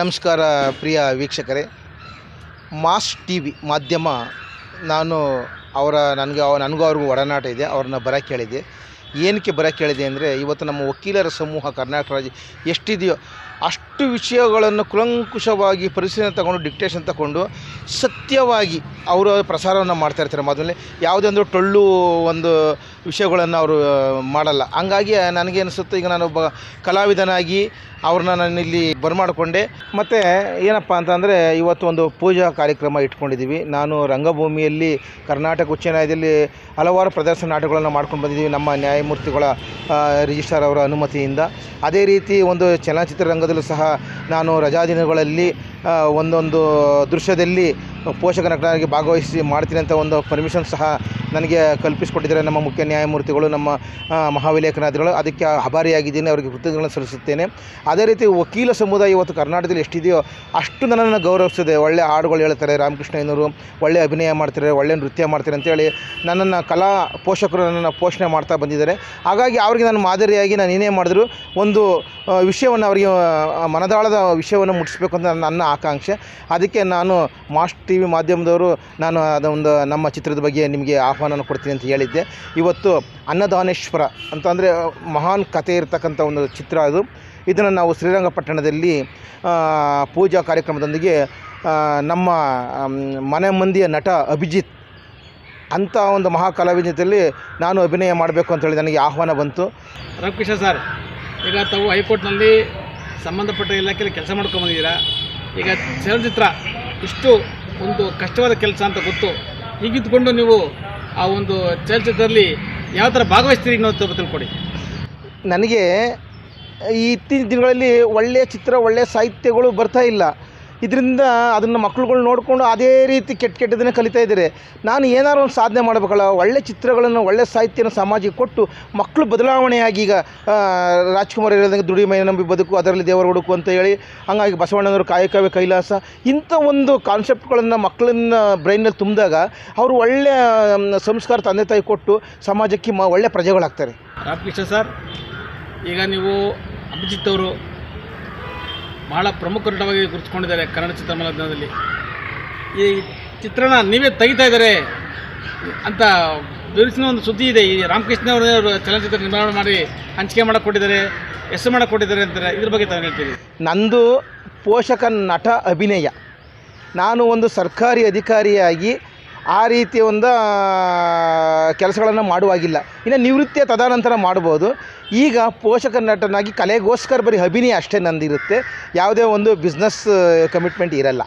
ನಮಸ್ಕಾರ ಪ್ರಿಯ ವೀಕ್ಷಕರೇ. Mass T V ಮಾಧ್ಯಮ, ನಾನು ಅವರ, ನನಗೆ ಅವ, ನನಗೂ ಅವ್ರಿಗೂ ಒಡನಾಟ ಇದೆ, ಅವ್ರನ್ನ ಬರ ಕೇಳಿದೆ. ಏನಕ್ಕೆ ಬರ ಕೇಳಿದೆ ಅಂದರೆ, ಇವತ್ತು ನಮ್ಮ ವಕೀಲರ ಸಮೂಹ ಕರ್ನಾಟಕ ರಾಜ್ಯ ಎಷ್ಟಿದೆಯೋ ಅಷ್ಟು ವಿಷಯಗಳನ್ನು ಕುಲಂಕುಷವಾಗಿ ಪರಿಶೀಲನೆ ತಗೊಂಡು ಡಿಕ್ಟೇಷನ್ ತಗೊಂಡು ಸತ್ಯವಾಗಿ ಅವರು ಪ್ರಸಾರವನ್ನು ಮಾಡ್ತಾ ಇರ್ತಾರೆ ಮೊದಲನೇ. ಯಾವುದೇ ಒಂದು ಟೊಳ್ಳು ಒಂದು ವಿಷಯಗಳನ್ನು ಅವರು ಮಾಡಲ್ಲ. ಹಂಗಾಗಿ ನನಗೆ ಅನಿಸುತ್ತೆ ಈಗ ನಾನು ಒಬ್ಬ ಕಲಾವಿದನಾಗಿ ಅವ್ರನ್ನ ನಾನು ಇಲ್ಲಿ ಬರಮಾಡಿಕೊಂಡೆ. ಮತ್ತು ಏನಪ್ಪ ಅಂತಂದರೆ, ಇವತ್ತು ಒಂದು ಪೂಜಾ ಕಾರ್ಯಕ್ರಮ ಇಟ್ಕೊಂಡಿದ್ದೀವಿ. ನಾನು ರಂಗಭೂಮಿಯಲ್ಲಿ, ಕರ್ನಾಟಕ ಉಚ್ಚ ನ್ಯಾಯಾಲಯದಲ್ಲಿ ಹಲವಾರು ಪ್ರದರ್ಶನ ನಾಟಕಗಳನ್ನು ಮಾಡ್ಕೊಂಡು ಬಂದಿದ್ದೀವಿ ನಮ್ಮ ನ್ಯಾಯಮೂರ್ತಿಗಳ ರಿಜಿಸ್ಟ್ರಾರ್ ಅವರ ಅನುಮತಿಯಿಂದ. ಅದೇ ರೀತಿ ಒಂದು ಚಲನಚಿತ್ರರಂಗದಲ್ಲೂ ಸಹ ನಾನು ರಜಾ ದಿನಗಳಲ್ಲಿ ಆ, ಒಂದೊಂದು ದೃಶ್ಯದಲ್ಲಿ ಪೋಷಕ ನಟನಾಗಿ ಭಾಗವಹಿಸಿ ಮಾಡ್ತೀನಿ ಅಂತ ಒಂದು ಪರ್ಮಿಷನ್ ಸಹ ನನಗೆ ಕಲ್ಪಿಸಿಕೊಟ್ಟಿದ್ದಾರೆ ನಮ್ಮ ಮುಖ್ಯ ನ್ಯಾಯಮೂರ್ತಿಗಳು, ನಮ್ಮ ಮಹಾವಿಲೇಖನಾದಿಗಳು ಅದಕ್ಕೆ ಆಭಾರಿಯಾಗಿದ್ದೀನಿ, ಅವರಿಗೆ ಕೃತಜ್ಞತೆ ಸಲ್ಲಿಸುತ್ತೇನೆ. ಅದೇ ರೀತಿ ವಕೀಲ ಸಮುದಾಯ ಇವತ್ತು ಕರ್ನಾಟಕದಲ್ಲಿ ಎಷ್ಟಿದೆಯೋ ಅಷ್ಟು ನನ್ನನ್ನು ಗೌರವಿಸಿದೆ ಒಳ್ಳೆ ಹಾಡುಗಳು ಹೇಳ್ತಾರೆ, ರಾಮಕೃಷ್ಣ ಎನ್ನೂರು, ಒಳ್ಳೆ ಅಭಿನಯ ಮಾಡ್ತಾರೆ ಒಳ್ಳೆ ನೃತ್ಯ ಮಾಡ್ತಾರೆ ಅಂತೇಳಿ ನನ್ನನ್ನು ಕಲಾ ಪೋಷಕರು ನನ್ನನ್ನು ಪೋಷಣೆ ಮಾಡ್ತಾ ಬಂದಿದ್ದಾರೆ. ಹಾಗಾಗಿ ಅವರಿಗೆ ನಾನು ಮಾದರಿಯಾಗಿ ನಾನು ಏನೇ ಮಾಡಿದ್ರು ಒಂದು ವಿಷಯವನ್ನು ಅವರಿಗೆ ಮನದಾಳದ ವಿಷಯವನ್ನು ಮುಟ್ಟಿಸ್ಬೇಕು ಅಂತ ನನ್ನ ಆಕಾಂಕ್ಷೆ. ಅದಕ್ಕೆ ನಾನು ಮಾಸ್ಟ್ ಟಿ ವಿ ಮಾಧ್ಯಮದವರು ನಾನು ಅದೊಂದು ನಮ್ಮ ಚಿತ್ರದ ಬಗ್ಗೆ ನಿಮಗೆ ಆಹ್ವಾನ ಕೊಡ್ತೀನಿ ಅಂತ ಹೇಳಿದ್ದೆ. ಇವತ್ತು ಅನ್ನದಾನೇಶ್ವರ ಅಂತಂದರೆ ಮಹಾನ್ ಕಥೆ ಇರತಕ್ಕಂಥ ಒಂದು ಚಿತ್ರ ಅದು. ಇದನ್ನು ನಾವು ಶ್ರೀರಂಗಪಟ್ಟಣದಲ್ಲಿ ಪೂಜಾ ಕಾರ್ಯಕ್ರಮದೊಂದಿಗೆ ನಮ್ಮ ಮನೆ ಮಂದಿಯ ನಟ ಅಭಿಜಿತ್ ಅಂಥ ಒಂದು ಮಹಾ ಕಲಾವಿದ ನಾನು ಅಭಿನಯ ಮಾಡಬೇಕು ಅಂತೇಳಿ ನನಗೆ ಆಹ್ವಾನ ಬಂತು. ರಾಮಕೃಷ್ಣ ಸರ್, ಈಗ ತಾವು ಹೈಕೋರ್ಟ್ನಲ್ಲಿ ಸಂಬಂಧಪಟ್ಟ ಇಲಾಖೆಯಲ್ಲಿ ಕೆಲಸ ಮಾಡ್ಕೊಂಡು ಬಂದಿದ್ದೀರಾ? ಈಗ ಚಲನಚಿತ್ರ ಇಷ್ಟು ಒಂದು ಕಷ್ಟವಾದ ಕೆಲಸ ಅಂತ ಗೊತ್ತು. ಹೀಗಿದ್ದುಕೊಂಡು ನೀವು ಆ ಒಂದು ಚಲನಚಿತ್ರದಲ್ಲಿ ಯಾವ ಥರ ಭಾಗವಹಿಸ್ತೀರಿ ಅನ್ನೋದು ತಿಳ್ಕೊಡಿ. ನನಗೆ ಈ ಇತ್ತೀಚಿನ ದಿನಗಳಲ್ಲಿ ಒಳ್ಳೆಯ ಚಿತ್ರ, ಒಳ್ಳೆಯ ಸಾಹಿತ್ಯಗಳು ಬರ್ತಾ ಇಲ್ಲ. ಇದರಿಂದ ಅದನ್ನು ಮಕ್ಳುಗಳು ನೋಡಿಕೊಂಡು ಅದೇ ರೀತಿ ಕೆಟ್ಟ ಕೆಟ್ಟದನ್ನೇ ಕಲಿತಾ ಇದ್ದಾರೆ. ನಾನು ಏನಾದ್ರು ಒಂದು ಸಾಧನೆ ಮಾಡಬೇಕಲ್ಲ, ಒಳ್ಳೆ ಚಿತ್ರಗಳನ್ನು, ಒಳ್ಳೆ ಸಾಹಿತ್ಯನ ಸಮಾಜಕ್ಕೆ ಕೊಟ್ಟು ಮಕ್ಕಳು ಬದಲಾವಣೆಯಾಗಿ ಈಗ ರಾಜ್ಕುಮಾರ್ ಹೇಳಿದಂಗೆ ದುಡಿಮೆ ನಂಬಿ ಬದುಕು, ಅದರಲ್ಲಿ ದೇವರ ಹುಡುಕು ಅಂತ ಹೇಳಿ, ಹಂಗಾಗಿ ಬಸವಣ್ಣನವರು ಕಾಯಕವೇ ಕೈಲಾಸ, ಇಂಥ ಒಂದು ಕಾನ್ಸೆಪ್ಟ್ಗಳನ್ನು ಮಕ್ಕಳನ್ನ ಬ್ರೈನಲ್ಲಿ ತುಂಬಿದಾಗ ಅವರು ಒಳ್ಳೆಯ ಸಂಸ್ಕಾರ ತಂದೆ ತಾಯಿ ಕೊಟ್ಟು ಸಮಾಜಕ್ಕೆ ಮ, ಒಳ್ಳೆ ಪ್ರಜೆಗಳಾಗ್ತಾರೆ. ಸರ್, ಈಗ ನೀವು ಅಭಿಜಿತ್ ಅವರು ಬಹಳ ಪ್ರಮುಖ ನಟವಾಗಿ ಗುರುತಿಸ್ಕೊಂಡಿದ್ದಾರೆ ಕನ್ನಡ ಚಿತ್ರಮಂದಿರದಲ್ಲಿ. ಈ ಚಿತ್ರಣ ನೀವೇ ತೆಗಿತಾ ಇದ್ದಾರೆ ಅಂತ ಬಿರುಸಿನ ಒಂದು ಸುದ್ದಿ ಇದೆ. ಈ ರಾಮಕೃಷ್ಣ ಅವರು ಚಲನಚಿತ್ರ ನಿರ್ಮಾಣ ಮಾಡಿ ಹಂಚಿಕೆ ಮಾಡಕ್ಕೆ ಕೊಟ್ಟಿದ್ದಾರೆ ಹೆಸರು ಮಾಡಕ್ಕೆ ಕೊಟ್ಟಿದ್ದಾರೆ ಅಂತಾರೆ. ಇದ್ರ ಬಗ್ಗೆ ತಾವು ಹೇಳ್ತೀವಿ ನಂದು ಪೋಷಕ ನಟ ಅಭಿನಯ. ನಾನು ಒಂದು ಸರ್ಕಾರಿ ಅಧಿಕಾರಿಯಾಗಿ ಆ ರೀತಿಯ ಒಂದು ಕೆಲಸಗಳನ್ನು ಮಾಡುವಾಗಿಲ್ಲ. ಇನ್ನು ನಿವೃತ್ತಿಯ ತದನಂತರ ಮಾಡ್ಬೋದು. ಈಗ ಪೋಷಕ ನಟನಾಗಿ ಕಲೆಗೋಸ್ಕರ ಬರೀ ಅಭಿನಯ ಅಷ್ಟೇ ನಂದಿರುತ್ತೆ. ಯಾವುದೇ ಒಂದು ಬಿಸ್ನೆಸ್ ಕಮಿಟ್ಮೆಂಟ್ ಇರಲ್ಲ.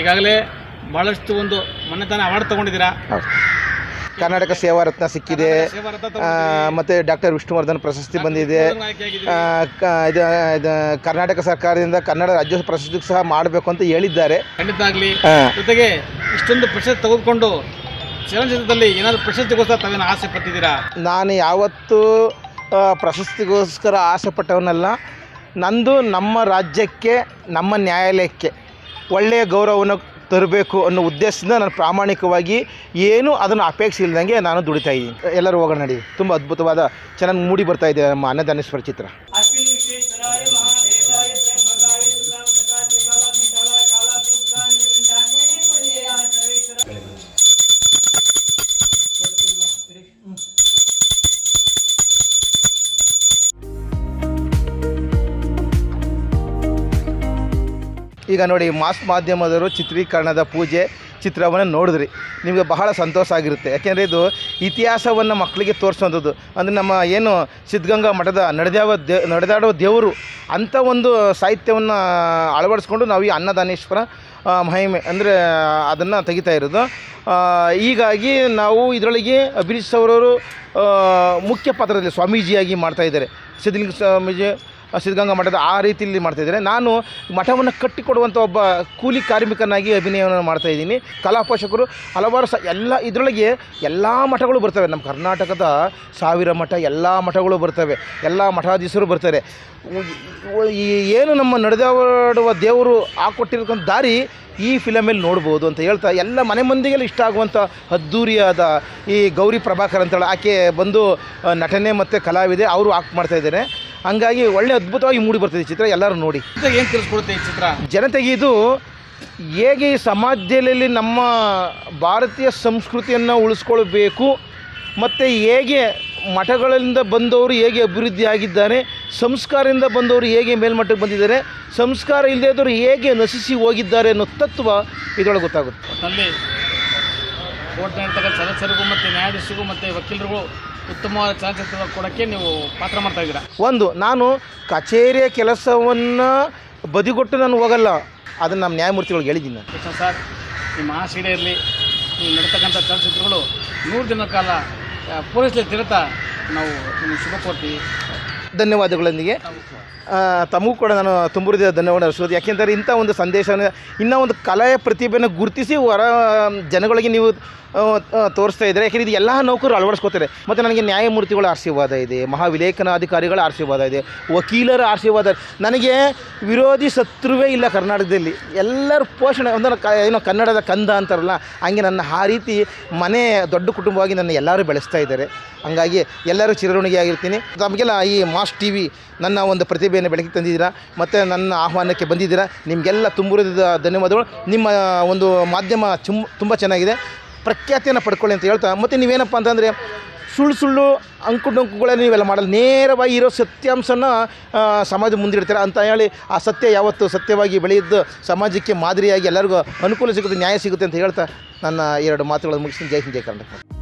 ಈಗಾಗಲೇ ಭಾಳಷ್ಟು ಒಂದು ಮೊನ್ನೆ ತಾನೇ ಅವಾರ್ಡ್ ತೊಗೊಂಡಿದ್ದೀರಾ ಕರ್ನಾಟಕ ಸೇವಾ ರತ್ನ ಸಿಕ್ಕಿದೆ. ಮತ್ತು ಡಾಕ್ಟರ್ ವಿಷ್ಣುವರ್ಧನ್ ಪ್ರಶಸ್ತಿ ಬಂದಿದೆ. ಇದು ಕರ್ನಾಟಕ ಸರ್ಕಾರದಿಂದ ಕನ್ನಡ ರಾಜ್ಯ ಪ್ರಶಸ್ತಿ ಸಹ ಮಾಡಬೇಕು ಅಂತ ಹೇಳಿದ್ದಾರೆ. ಖಂಡಿತ ಆಗಲಿ. ಜೊತೆಗೆ ಇಷ್ಟೊಂದು ಪ್ರಶಸ್ತಿ ತೆಗೆದುಕೊಂಡು ಚಲನಚಿತ್ರದಲ್ಲಿ ಏನಾದರೂ ಪ್ರಶಸ್ತಿಗೋಸ್ಕರ ತಾವೇನು ಆಸೆ ಪಟ್ಟಿದ್ದೀರಾ? ನಾನು ಯಾವತ್ತೂ ಪ್ರಶಸ್ತಿಗೋಸ್ಕರ ಆಸೆ ಪಟ್ಟವನಲ್ಲ. ನಂದು ನಮ್ಮ ರಾಜ್ಯಕ್ಕೆ ನಮ್ಮ ನ್ಯಾಯಾಲಯಕ್ಕೆ ಒಳ್ಳೆಯ ಗೌರವವನ್ನು ತರಬೇಕು ಅನ್ನೋ ಉದ್ದೇಶದಿಂದ ನಾನು ಪ್ರಾಮಾಣಿಕವಾಗಿ ಏನು ಅದನ್ನು ಅಪೇಕ್ಷೆ ಇಲ್ಲದಂಗೆ ನಾನು ದುಡಿತಾ ಇದ್ದೀನಿ. ಎಲ್ಲರೂ ಹೋಗೋಣ ನಡಿ. ತುಂಬ ಅದ್ಭುತವಾದ ಚೆನ್ನಾಗಿ ಮೂಡಿ ಬರ್ತಾ ಇದೆ ನಮ್ಮ ಅನ್ನದಾನೇಶ್ವರ ಚಿತ್ರ. ಈಗ ನೋಡಿ ಮಾಸ್ ಮಾಧ್ಯಮದವರು ಚಿತ್ರೀಕರಣದ ಪೂಜೆ ಚಿತ್ರವನ್ನು ನೋಡಿದ್ರಿ. ನಿಮಗೆ ಬಹಳ ಸಂತೋಷ ಆಗಿರುತ್ತೆ. ಯಾಕೆಂದರೆ ಇದು ಇತಿಹಾಸವನ್ನು ಮಕ್ಕಳಿಗೆ ತೋರಿಸುವಂಥದ್ದು. ಅಂದರೆ ನಮ್ಮ ಏನು ಸಿದ್ಧಗಂಗಾ ಮಠದ ನಡೆದಾವ ನಡೆದಾಡುವ ದೇವರು ಅಂಥ ಒಂದು ಸಾಹಿತ್ಯವನ್ನು ಅಳವಡಿಸ್ಕೊಂಡು ನಾವು ಈ ಅನ್ನದಾನೇಶ್ವರ ಮಹಿಮೆ, ಅಂದರೆ ಅದನ್ನು ತೆಗಿತಾ ಇರೋದು. ಹೀಗಾಗಿ ನಾವು ಇದರೊಳಗೆ ಅಭಿನೀಶ್ ಅವರವರು ಮುಖ್ಯ ಪಾತ್ರದಲ್ಲಿ ಸ್ವಾಮೀಜಿಯಾಗಿ ಮಾಡ್ತಾಯಿದ್ದಾರೆ ಸಿದ್ಧಲಿಂಗ ಸ್ವಾಮೀಜಿ ಸಿದ್ಧಗಂಗಾ ಮಠದ ಆ ರೀತಿಯಲ್ಲಿ ಮಾಡ್ತಾಯಿದ್ದಾರೆ ನಾನು ಮಠವನ್ನು ಕಟ್ಟಿಕೊಡುವಂಥ ಒಬ್ಬ ಕೂಲಿ ಕಾರ್ಮಿಕನಾಗಿ ಅಭಿನಯವನ್ನು ಮಾಡ್ತಾಯಿದ್ದೀನಿ ಕಲಾ ಪೋಷಕರು ಹಲವಾರು ಸ ಎಲ್ಲ ಇದರೊಳಗೆ ಎಲ್ಲ ಮಠಗಳು ಬರ್ತವೆ. ನಮ್ಮ ಕರ್ನಾಟಕದ ಸಾವಿರ ಮಠ, ಎಲ್ಲ ಮಠಗಳು ಬರ್ತವೆ. ಎಲ್ಲ ಮಠಾಧೀಶರು ಬರ್ತಾರೆ ಈ ಏನು ನಮ್ಮ ನಡೆದಾಡುವ ದೇವರು ಹಾಕೊಟ್ಟಿರ್ತಕ್ಕಂಥ ದಾರಿ ಈ ಫಿಲಮಲ್ಲಿ ನೋಡ್ಬೋದು ಅಂತ ಹೇಳ್ತಾ ಎಲ್ಲ ಮನೆ ಮಂದಿಗೆಲ್ಲ ಇಷ್ಟ ಆಗುವಂಥ ಅದ್ದೂರಿಯಾದ ಈ ಗೌರಿ ಪ್ರಭಾಕರ್ ಅಂತೇಳಿ ಆಕೆ ಬಂದು ನಟನೆ ಮತ್ತು ಕಲಾವಿದೆ. ಅವರು ಆಕ್ಟ್ ಮಾಡ್ತಾ ಇದ್ದಾರೆ. ಹಂಗಾಗಿ ಒಳ್ಳೆ ಅದ್ಭುತವಾಗಿ ಮೂಡಿ ಬರ್ತದೆ ಈ ಚಿತ್ರ ಎಲ್ಲರೂ ನೋಡಿ. ಏನು ತಿಳಿಸ್ಕೊಡುತ್ತೆ ಈ ಚಿತ್ರ? ಜನತೆಗೆ ಇದು ಹೇಗೆ ಈ ಸಮಾಜದಲ್ಲಿ ನಮ್ಮ ಭಾರತೀಯ ಸಂಸ್ಕೃತಿಯನ್ನು ಉಳಿಸ್ಕೊಳ್ಬೇಕು ಮತ್ತು ಹೇಗೆ ಮಠಗಳಿಂದ ಬಂದವರು ಹೇಗೆ ಅಭಿವೃದ್ಧಿ ಆಗಿದ್ದಾರೆ ಸಂಸ್ಕಾರದಿಂದ ಬಂದವರು ಹೇಗೆ ಮೇಲ್ಮಟ್ಟಕ್ಕೆ ಬಂದಿದ್ದಾರೆ ಸಂಸ್ಕಾರ ಇಲ್ಲದೇ ಇದ್ದವರು ಹೇಗೆ ನಶಿಸಿ ಹೋಗಿದ್ದಾರೆ ಅನ್ನೋ ತತ್ವ ಇದರೊಳಗೆ ಗೊತ್ತಾಗುತ್ತೆ. ಕೋರ್ಟ್ನಲ್ಲಿರ್ತಕ್ಕಂಥ ಸದಸ್ಯರಿಗೂ ಮತ್ತು ನ್ಯಾಯಾಧೀಶರಿಗೂ ಮತ್ತು ವಕೀಲರಿಗೂ ಉತ್ತಮವಾದ ಚಲನಚಿತ್ರ ಕೊಡೋಕ್ಕೆ ನೀವು ಪಾತ್ರ ಮಾಡ್ತಾ ಇದ್ದೀರಾ? ಒಂದು ನಾನು ಕಚೇರಿಯ ಕೆಲಸವನ್ನು ಬದಿಗೊಟ್ಟು ನಾನು ಹೋಗಲ್ಲ. ಅದನ್ನು ನಮ್ಮ ನ್ಯಾಯಮೂರ್ತಿಗಳಿಗೆ ಹೇಳಿದ್ದೀನಿ ನಾನು. ಕೃಷ್ಣ ಸರ್ ನಿಮ್ಮ ಆಸೀಡೆ ಇರಲಿ. ನೀವು ನಡೀತಕ್ಕಂಥ ಚಲನಚಿತ್ರಗಳು ನೂರು ದಿನ ಕಾಲ ಪೊಲೀಸ್ ತಿರುತ್ತಾ ನಾವು ನಿಮ್ಗೆ ಶುಭ ಕೋರ್ತೀವಿ. ಧನ್ಯವಾದಗಳೊಂದಿಗೆ. ತಮಗೂ ಕೂಡ ನಾನು ಹೃದಯದ ಧನ್ಯವಾದ ಅರ್ಸೋದು ಯಾಕೆಂದರೆ ಇಂಥ ಒಂದು ಸಂದೇಶವನ್ನು, ಇನ್ನೂ ಒಂದು ಕಲೆಯ ಪ್ರತಿಭೆಯನ್ನು ಗುರುತಿಸಿ ಹೊರ ಜನಗಳಿಗೆ ನೀವು ತೋರಿಸ್ತಾ ಇದ್ದಾರೆ, ಯಾಕೆಂದರೆ ಇದು ಎಲ್ಲ ನೌಕರರು ಅಳವಡಿಸ್ಕೋತಾರೆ. ಮತ್ತು ನನಗೆ ನ್ಯಾಯಮೂರ್ತಿಗಳ ಆಶೀರ್ವಾದ ಇದೆ ಮಹಾವಿಲೇಖನಾಧಿಕಾರಿಗಳ ಆಶೀರ್ವಾದ ಇದೆ, ವಕೀಲರ ಆಶೀರ್ವಾದ ನನಗೆ ವಿರೋಧಿ ಶತ್ರುವೇ ಇಲ್ಲ ಕರ್ನಾಟಕದಲ್ಲಿ. ಎಲ್ಲರೂ ಪೋಷಣೆ, ಒಂದು ಕ, ಏನೋ ಕನ್ನಡದ ಕಂದ ಅಂತಾರಲ್ಲ, ಹಂಗೆ ನನ್ನ ಆ ರೀತಿ ಮನೆ, ದೊಡ್ಡ ಕುಟುಂಬವಾಗಿ ನನ್ನ ಎಲ್ಲರೂ ಬೆಳೆಸ್ತಾ ಇದ್ದಾರೆ. ಹಂಗಾಗಿ ಎಲ್ಲರೂ ಚಿರಋಣಿಯಾಗಿರ್ತೀನಿ. ತಮಗೆಲ್ಲ ಈ ಮಾಸ್ ಟಿ ವಿ ನನ್ನ ಒಂದು ಪ್ರತಿಭೆಯನ್ನು ಬೆಳಕಿಗೆ ತಂದಿದ್ದೀರಾ? ಮತ್ತು ನನ್ನ ಆಹ್ವಾನಕ್ಕೆ ಬಂದಿದ್ದೀರಾ? ನಿಮಗೆಲ್ಲ ತುಂಬುರಿದ ಧನ್ಯವಾದಗಳು. ನಿಮ್ಮ ಒಂದು ಮಾಧ್ಯಮ ಚುಮ್ ತುಂಬ ಚೆನ್ನಾಗಿದೆ. ಪ್ರಖ್ಯಾತಿಯನ್ನು ಪಡ್ಕೊಳ್ಳಿ ಅಂತ ಹೇಳ್ತಾ ಮತ್ತು ನೀವೇನಪ್ಪ ಅಂತಂದರೆ, ಸುಳ್ಳು ಸುಳ್ಳು ಅಂಕು ಡೊಂಕುಗಳನ್ನ ನೀವೆಲ್ಲ ಮಾಡಲ್ಲ. ನೇರವಾಗಿ ಇರೋ ಸತ್ಯಾಂಶನ ಸಮಾಜ ಮುಂದಿಡ್ತೀರ ಅಂತ ಹೇಳಿ ಆ ಸತ್ಯ ಯಾವತ್ತು ಸತ್ಯವಾಗಿ ಬೆಳೆಯಿದ್ದು ಸಮಾಜಕ್ಕೆ ಮಾದರಿಯಾಗಿ ಎಲ್ಲರಿಗೂ ಅನುಕೂಲ ಸಿಗುತ್ತೆ, ನ್ಯಾಯ ಸಿಗುತ್ತೆ ಅಂತ ಹೇಳ್ತಾ ನನ್ನ ಎರಡು ಮಾತುಗಳನ್ನು ಮುಗಿಸ್ತೀನಿ. ಜೈ ಹಿಂದ್, ಜೈ ಕರ್ನಾಟಕ.